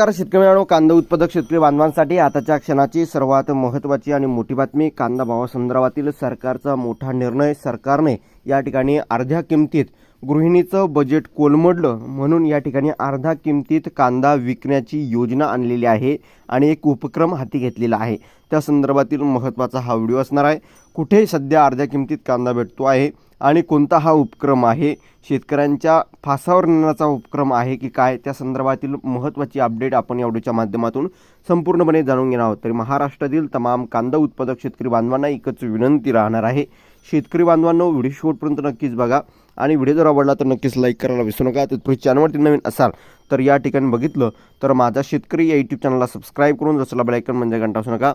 नमस्कार शेतकरी मित्रांनो कांदा उत्पादक शेतकरी बांधवांसाठी आताच्या क्षणाची सर्वात महत्त्वाची आणि मोठी बातमी कांदा भावासंदर्भातील सरकारचा मोठा निर्णय. सरकारने या ठिकाणी अर्ध्या किमतीत गृहिणीचं बजेट कोलमडलं म्हणून या ठिकाणी अर्ध्या किमतीत कांदा विकण्याची योजना आणलेली आहे आणि एक उपक्रम हाती घेतलेला आहे. त्या संदर्भातील महत्त्वाचा हा व्हिडिओ असणार आहे. कुठे सध्या अर्ध्या किमतीत कांदा भेटतो आहे? आणि कोणता हा उपक्रम आहे? शेतकऱ्यांच्या फासावर नेण्याचा उपक्रम आहे की काय? त्या संदर्भातील महत्त्वाची अपडेट आपण या व्हिडिओच्या माध्यमातून संपूर्णपणे जाणून घेणार आहोत. तरी महाराष्ट्रातील तमाम कांदा उत्पादक शेतकरी बांधवांना एकच विनंती राहणार आहे. शेतकरी बांधवांनो व्हिडिओ शेवटपर्यंत नक्कीच बघा आणि व्हिडिओ जर आवडला तर नक्कीच लाईक करायला विसरू नका. तर तुम्ही चॅनलवरती नवीन असाल तर या ठिकाणी बघितलं तर माझा शेतकरी या यूट्यूब चॅनलला सबस्क्राईब करून जसं बेलायकन म्हणजे घंटा असू नका.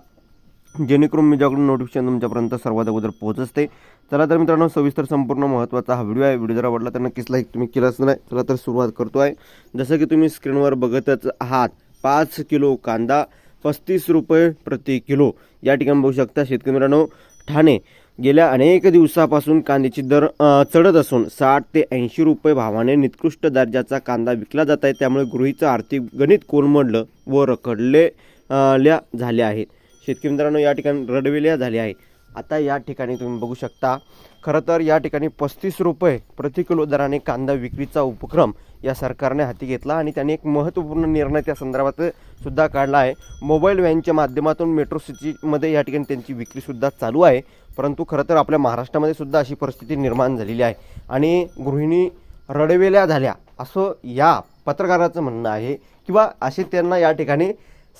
जेणेकरून मी ज्याकडून नोटिफिकेशन तुमच्यापर्यंत सर्वात अगोदर पोहोचते. चला तर मित्रांनो सविस्तर संपूर्ण महत्त्वाचा हा व्हिडिओ आहे. व्हिडिओ जर आवडला तर नक्कीच लाईक तुम्ही केलाच नाही. चला तर सुरुवात करतो आहे जसं की तुम्ही स्क्रीनवर बघतच आहात पाच किलो कांदा पस्तीस रुपये प्रति किलो. या ठिकाणी बघू शकता शेतकरी मित्रांनो ठाणे. गेल्या अनेक दिवसापासून कांद्याची दर चढत असून साठ ते ऐंशी रुपये भावाने निकृष्ट दर्जाचा कांदा विकला जात आहे. त्यामुळे गृहीचं आर्थिक गणित कोलमडलं व रखडले ल्या झाले आहेत. शेतकरी मित्रांनो या ठिकाणी रडविल्या झाल्या आहे आता या ठिकाणी तुम्ही बघू शकता खरं तर या ठिकाणी पस्तीस रुपये प्रति किलो दराने कांदा विक्रीचा उपक्रम या सरकारने हाती घेतला आणि त्यांनी एक महत्त्वपूर्ण निर्णय त्या संदर्भात सुद्धा काढला आहे. मोबाईल व्हॅनच्या माध्यमातून मेट्रो सिटीमध्ये या ठिकाणी त्यांची विक्रीसुद्धा चालू आहे. परंतु खरं तर आपल्या महाराष्ट्रामध्ये सुद्धा अशी परिस्थिती निर्माण झालेली आहे. आणि गृहिणी रडवेल्या झाल्या असं या पत्रकाराचं म्हणणं आहे. किंवा असे त्यांना या ठिकाणी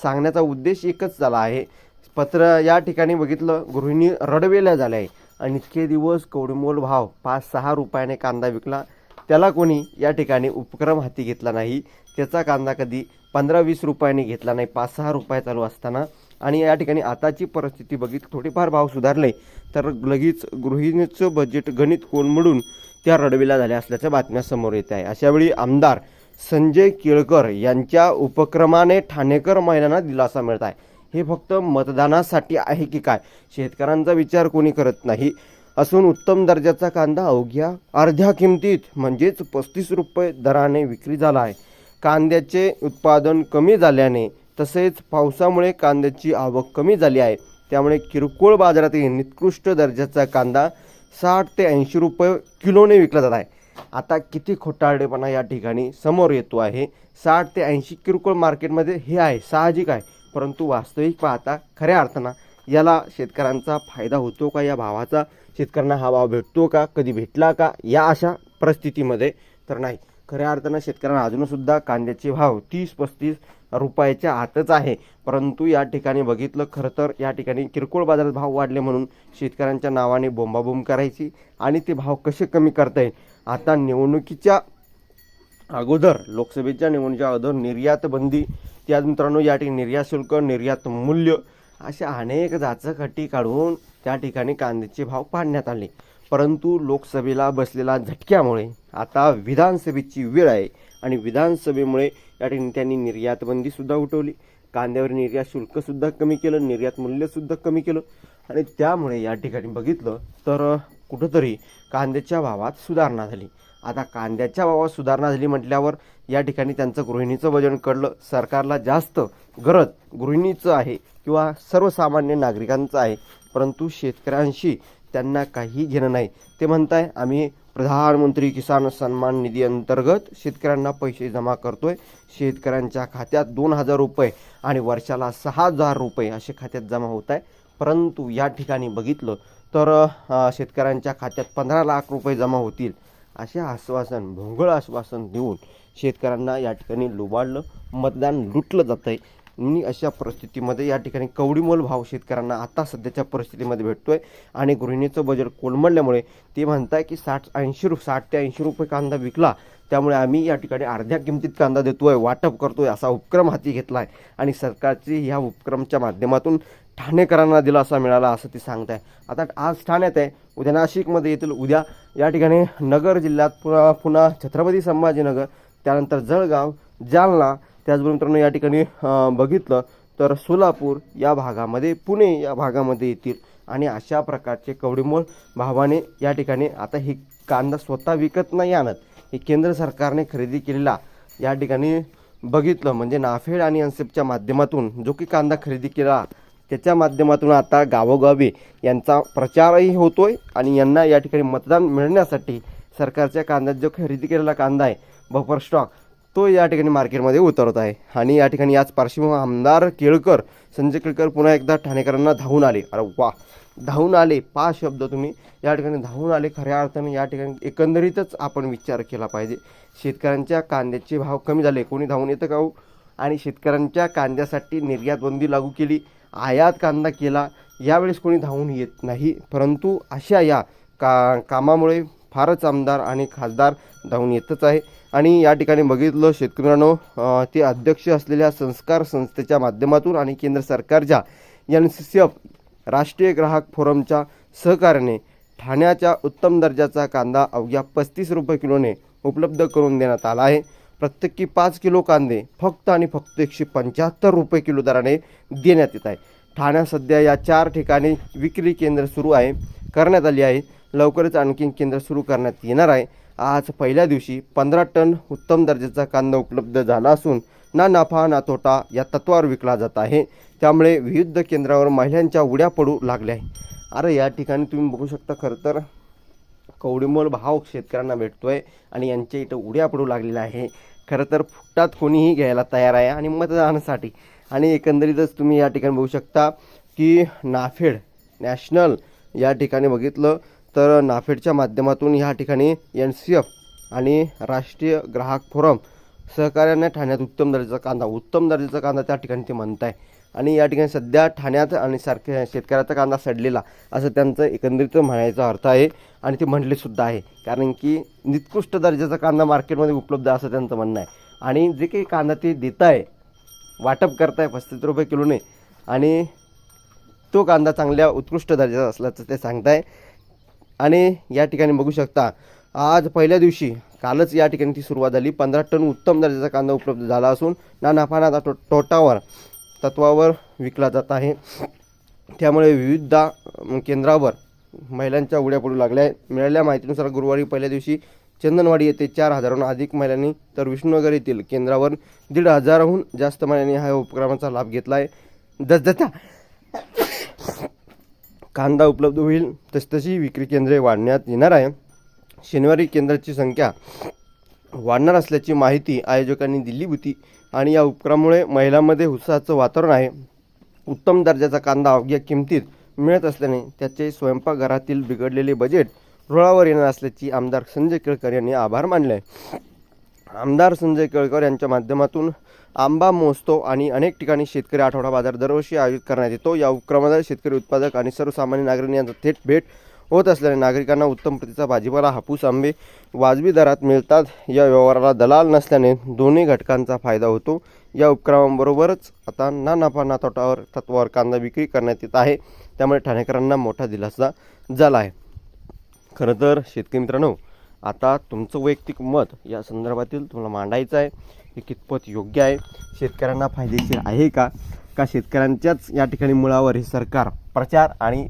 सांगण्याचा उद्देश एकच झाला आहे. पत्र या ठिकाणी बघितलं गृहिणी रडवेल्या झाल्या. आहे आणि इतके दिवस कवडीमोल भाव पाच सहा रुपयाने कांदा विकला. त्याला कोणी या ठिकाणी उपक्रम हाती घेतला नाही. त्याचा कांदा कधी पंधरा वीस रुपयाने घेतला नाही पाच सहा रुपये चालू असताना. आणि या ठिकाणी आताची परिस्थिती बघित थोडेफार भाव सुधारले. तर लगेच गृहिणीचं बजेट गणित कोलमडून त्या रडविला झाल्या असल्याच्या बातम्या समोर येत आहे. अशावेळी आमदार संजय केळकर यांच्या उपक्रमाने ठाणेकर महिलांना दिलासा मिळत आहे. हे फक्त मतदानासाठी आहे की काय? शेतकऱ्यांचा विचार कोणी करत नाही? असून उत्तम दर्जाचा कांदा अवघ्या अर्ध्या किमतीत म्हणजेच पस्तीस रुपये दराने विक्री झाला आहे. कांद्याचे उत्पादन कमी झाल्याने तसेच पावसामुळे कांद्याची आवक कमी झाली आहे. त्यामुळे किरकोळ बाजारातील निकृष्ट दर्जाचा कांदा साठ ते ऐंशी रुपये किलोने विकला जात आहे. आता किती खोटारडेपणा या ठिकाणी समोर येतो आहे. साठ ते ऐंशी किरकोळ मार्केटमध्ये हे आहे साहजिक आहे. परंतु वास्तविक पाहता खऱ्या अर्थानं याला शेतकऱ्यांचा फायदा होतो का या भावाचा शेतकऱ्यांना हा भाव भेटतो का कधी भेटला का या अशा परिस्थितीमध्ये तर नाही. खऱ्या अर्थानं शेतकऱ्यांना अजूनसुद्धा कांद्याचे भाव तीस पस्तीस रुपयाच्या आतच आहे. परंतु या ठिकाणी बघितलं खरं तर या ठिकाणी किरकोळ बाजारात भाव वाढले म्हणून शेतकऱ्यांच्या नावाने बोंबाबोंब करायची आणि ते भाव कसे कमी करता येईल? आता निवडणुकीच्या अगोदर लोकसभेच्या निवडणुकीच्या अगोदर निर्यात बंदी त्याच मित्रांनो या ठिकाणी निर्यात शुल्क निर्यात मूल्य अशा अनेक जाचकटी काढून त्या ठिकाणी कांद्याचे भाव पाडण्यात आले. परंतु लोकसभेला बसलेला झटक्यामुळे आता विधानसभेची वेळ आहे आणि विधानसभेमुळे या ठिकाणी त्यांनी निर्यातबंदीसुद्धा उठवली. कांद्यावर निर्यात शुल्कसुद्धा कमी केलं निर्यात मूल्यसुद्धा कमी केलं आणि त्यामुळे या ठिकाणी बघितलं तर कुठंतरी कांद्याच्या भावात सुधारणा झाली. आता कांद्याच्या भावात सुधारणा झाली म्हटल्यावर या ठिकाणी त्यांचं गृहिणीचं वजन कळलं. सरकारला जास्त गरज गृहिणीचं आहे किंवा सर्वसामान्य नागरिकांचं आहे. परंतु शेतकऱ्यांशी त्यांना काही घेणं नाही. ते म्हणताय आम्ही प्रधानमंत्री किसान सन्मान निधी अंतर्गत शेतकऱ्यांना पैसे जमा करतोय. शेतकऱ्यांच्या खात्यात दोन हजार रुपये आणि वर्षाला सहा हजार रुपये असे खात्यात जमा होत आहे परंतु या ठिकाणी बघितलं तर शेतकऱ्यांच्या खात्यात पंधरा लाख रुपये जमा होतील. असे आश्वासन भोंगळ आश्वासन देऊन शेतकऱ्यांना या ठिकाणी लुबाडलं मतदान लुटलं जात आहे आणि अशा परिस्थितीमध्ये या ठिकाणी कवडीमोल भाव शेतकऱ्यांना आता सध्याच्या परिस्थितीमध्ये भेटतोय. आणि गृहिणीचं बजेट कोलमडल्यामुळे ते म्हणताय की साठ ऐंशी रुपये साठ ते ऐंशी रुपये कांदा विकला त्यामुळे आम्ही या ठिकाणी अर्ध्या किमतीत कांदा देतोय वाटप करतोय असा उपक्रम हाती घेतला आहे आणि सरकारची ह्या उपक्रमच्या माध्यमातून ठाणेकरांना दिलासा मिळाला असं ते सांगत आहे आता आज ठाण्यात आहे. उद्या नाशिकमध्ये येतील उद्या या ठिकाणी नगर जिल्ह्यात पुन्हा पुन्हा छत्रपती संभाजीनगर त्यानंतर जळगाव जालना त्याचबरोबर मित्रांनो या ठिकाणी बघितलं तर सोलापूर या भागामध्ये पुणे या भागामध्ये येतील. आणि अशा प्रकारचे कवडीमोल भावाने या ठिकाणी आता ही कांदा स्वतः विकत नाही आणत. हे केंद्र सरकारने खरेदी केलेला या ठिकाणी बघितलं. म्हणजे नाफेड आणि अनसेपच्या माध्यमातून जो की कांदा खरेदी केला त्याच्या माध्यमातून आता गावोगावी यांचा प्रचारही होतो आहे आणि यांना या ठिकाणी मतदान मिळण्यासाठी सरकारच्या कांद्यात जो खरेदी केलेला कांदा आहे बफर स्टॉक तो या ठिकाणी मार्केटमध्ये उतरत आहे. आणि या ठिकाणी याच पार्श्वभूमी आमदार केळकर संजय केळकर पुन्हा एकदा ठाणेकरांना धावून आले. अरे वा! धावून आले पाच शब्द तुम्ही. या ठिकाणी धावून आले खऱ्या अर्थाने या ठिकाणी एकंदरीतच आपण विचार केला पाहिजे. शेतकऱ्यांच्या कांद्याचे भाव कमी झाले कोणी धावून येतं का हो? आणि शेतकऱ्यांच्या कांद्यासाठी निर्यात बंदी लागू केली आयात कांदा केला यावेळेस कोणी धावून येत नाही. परंतु अशा या का कामामुळे फारच आमदार आणि खासदार धावून येतच आहे. आणि या ठिकाणी बघितलं शेतकऱ्यांनो ते अध्यक्ष असलेल्या संस्कार संस्थेच्या माध्यमातून आणि केंद्र सरकारच्या एन सी सी एफ राष्ट्रीय ग्राहक फोरमच्या सहकार्याने ठाण्याच्या उत्तम दर्जाचा कांदा अवघ्या पस्तीस रुपये किलोने उपलब्ध करून देण्यात आला आहे. प्रत्येकी पाच किलो कांदे फक्त आणि फक्त एकशे पंच्याहत्तर रुपये किलो दराने देण्यात येत आहे. ठाण्यात सध्या या चार ठिकाणी विक्री केंद्र सुरू आहे करण्यात आली आहे. लवकरच आणखी केंद्र सुरू करण्यात येणार आहे. आज पहिल्या दिवशी पंधरा टन उत्तम दर्जाचा कांदा उपलब्ध झाला असून ना नफा ना तोटा या तत्वावर विकला जात आहे. त्यामुळे विविध केंद्रावर महिलांच्या उड्या पडू लागल्या आहे अरे या ठिकाणी तुम्ही बघू शकता खरं तर कवडीमोल भाव शेतकऱ्यांना भेटतो आहे आणि यांच्या इथं उड्या पडू लागलेल्या आहे. खरं तर फुटात कोणीही घ्यायला तयार आहे आणि मतदानासाठी. आणि एकंदरीतच तुम्ही या ठिकाणी बघू शकता की नाफेड नॅशनल या ठिकाणी बघितलं तर नाफेडच्या माध्यमातून या ठिकाणी एन सी एफ आणि राष्ट्रीय ग्राहक फोरम सहकार्याने ठाण्यात उत्तम दर्जाचा कांदा उत्तम दर्जाचा कांदा त्या ठिकाणी ते म्हणत आहे आणि या ठिकाणी सध्या ठाण्यात आणि सारख्या शेतकऱ्याचा कांदा सडलेला असं त्यांचं एकंदरीत म्हणायचा अर्थ आहे. आणि ते म्हणले सुद्धा आहे. कारण की निकृष्ट दर्जाचा कांदा मार्केटमध्ये उपलब्ध असं त्यांचं म्हणणं आहे. आणि जे काही कांदा ते देत आहे वाटप करताय पस्तीस रुपये किलोने आणि तो कांदा चांगल्या उत्कृष्ट दर्जाचा असल्याचं ते सांगताय. आणि या ठिकाणी बघू शकता आज पहिल्या दिवशी कालच या ठिकाणी ती सुरुवात झाली. पंधरा टन उत्तम दर्जाचा कांदा उपलब्ध झाला असून ना नफा ना तो तोटावर तत्वावर विकला जात आहे. त्यामुळे विविध केंद्रावर महिलांच्या उड्या पडू लागल्या आहेत. मिळालेल्या माहितीनुसार गुरुवारी पहिल्या दिवशी चंदनवाडी येथे चार हजाराहून अधिक महिलांनी तर विष्णुनगर येथील केंद्रावर दीड हजाराहून जास्त महिलांनी हा उपक्रमाचा लाभ घेतला आहे. जसजसा कांदा उपलब्ध होईल. तसतशी विक्री केंद्रे वाढण्यात येणार आहे. शनिवारी केंद्राची संख्या वाढणार असल्याची माहिती आयोजकांनी दिली होती आणि या उपक्रमामुळे महिलांमध्ये उत्साहाचं वातावरण आहे. उत्तम दर्जाचा कांदा अवघ्या किमतीत मिळत असल्याने त्याचे स्वयंपाकघरातील बिघडलेले बजेट रुळावर येणार असल्याची आमदार संजय केळकर यांनी आभार मानले. आहे आमदार संजय केळकर यांच्या माध्यमातून आंबा मोजतो आणि अनेक ठिकाणी शेतकरी आठवडा बाजार दरवर्षी आयोजित करण्यात येतो. या उपक्रमाद्वारे शेतकरी उत्पादक आणि सर्वसामान्य नागरिक यांचा थेट भेट होत असल्याने नागरिकांना उत्तम प्रतीचा भाजीपाला हापूस आंबे वाजवी दरात मिळतात. या व्यवहाराला दलाल नसल्याने दोन्ही घटकांचा फायदा होतो. या उपक्रमाबरोबरच आता ना नफा ना तोटावर तत्वावर कांदा विक्री करण्यात येत आहे. त्यामुळे ठाणेकरांना मोठा दिलासा झाला आहे. खरं तर शेतकरी मित्रांनो आता तुमचं वैयक्तिक मत या संदर्भातील तुम्हाला मांडायचं आहे. हे कितपत योग्य आहे? शेतकऱ्यांना फायदेशीर आहे का? का शेतकऱ्यांच्याच या ठिकाणी मुळावर हे सरकार प्रचार आणि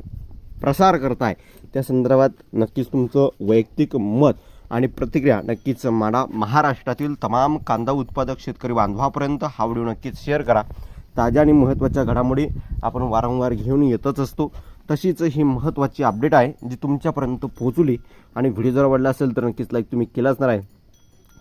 प्रसार करत आहे त्या संदर्भात नक्कीच तुमचं वैयक्तिक मत आणि प्रतिक्रिया नक्कीच मला महाराष्ट्रातील तमाम कांदा उत्पादक शेतकरी बांधवापर्यंत हा व्हिडिओ नक्कीच शेअर करा. ताज्या आणि महत्त्वाच्या घडामोडी आपण वारंवार घेऊन येतच असतो. तशीच ही महत्त्वाची अपडेट आहे जी तुमच्यापर्यंत पोहोचली आणि व्हिडिओ जर आवडला असेल तर नक्कीच लाईक तुम्ही केलाच नाही.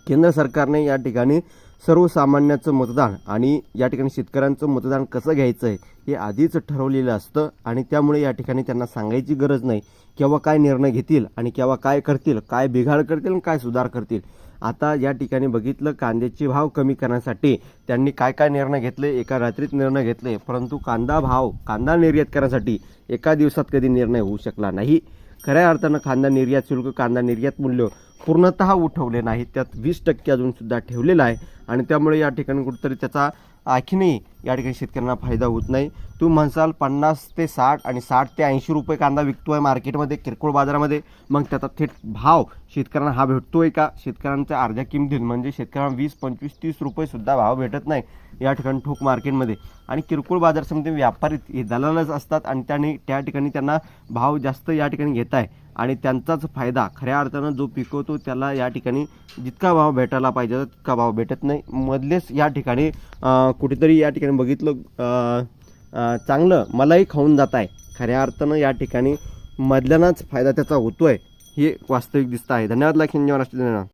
केंद्र सरकारने या ठिकाणी सर्वसामान्याचं मतदान आणि या ठिकाणी शेतकऱ्यांचं मतदान कसं घ्यायचं आहे हे आधीच ठरवलेलं असतं आणि त्यामुळे या ठिकाणी त्यांना सांगायची गरज नाही केव्हा काय निर्णय घेतील आणि केव्हा काय करतील काय बिघाड करतील आणि काय सुधार करतील. आता या ठिकाणी बघितलं कांद्याचे भाव कमी करण्यासाठी त्यांनी काय काय निर्णय घेतले? एका रात्रीत निर्णय घेतले परंतु कांदा भाव कांदा निर्यात करण्यासाठी एका दिवसात कधी निर्णय होऊ शकला नाही. खऱ्या अर्थानं कांदा निर्यात शुल्क कांदा निर्यात मूल्य पूर्णतः उठवले नाही त्यात वीस टक्के अजूनसुद्धा ठेवलेलं आहे. आणि त्यामुळे या ठिकाणी कुठंतरी त्याचा आणखीनही या ठिकाणी शेतकऱ्यांना फायदा होत नाही. तुम्ही म्हणसाल पन्नास ते साठ आणि साठ ते ऐंशी रुपये कांदा विकतो आहे मार्केटमध्ये किरकोळ बाजारामध्ये मग त्याचा थेट भाव शेतकऱ्यांना हा भेटतो आहे का? शेतकऱ्यांच्या अर्ध्या किमतीत म्हणजे शेतकऱ्यांना वीस पंचवीस तीस रुपयेसुद्धा भाव भेटत नाही या ठिकाणी ठोक मार्केटमध्ये. आणि किरकोळ बाजार समिती व्यापारी हे दलालच असतात आणि त्याने त्या ठिकाणी त्यांना भाव जास्त या ठिकाणी घेत आहे. आणि त्यांचाच फायदा खऱ्या अर्थानं जो पिकवतो त्याला या ठिकाणी जितका भाव भेटायला पाहिजे तितका भाव भेटत नाही. मधलेच या ठिकाणी कुठेतरी या ठिकाणी बघितलं चांगलं मलाही खाऊन जात आहे खऱ्या अर्थानं या ठिकाणी मधल्यानाच फायदा त्याचा होतो आहे हे वास्तविक दिसतं आहे. धन्यवाद लाखीन राष्ट्रीय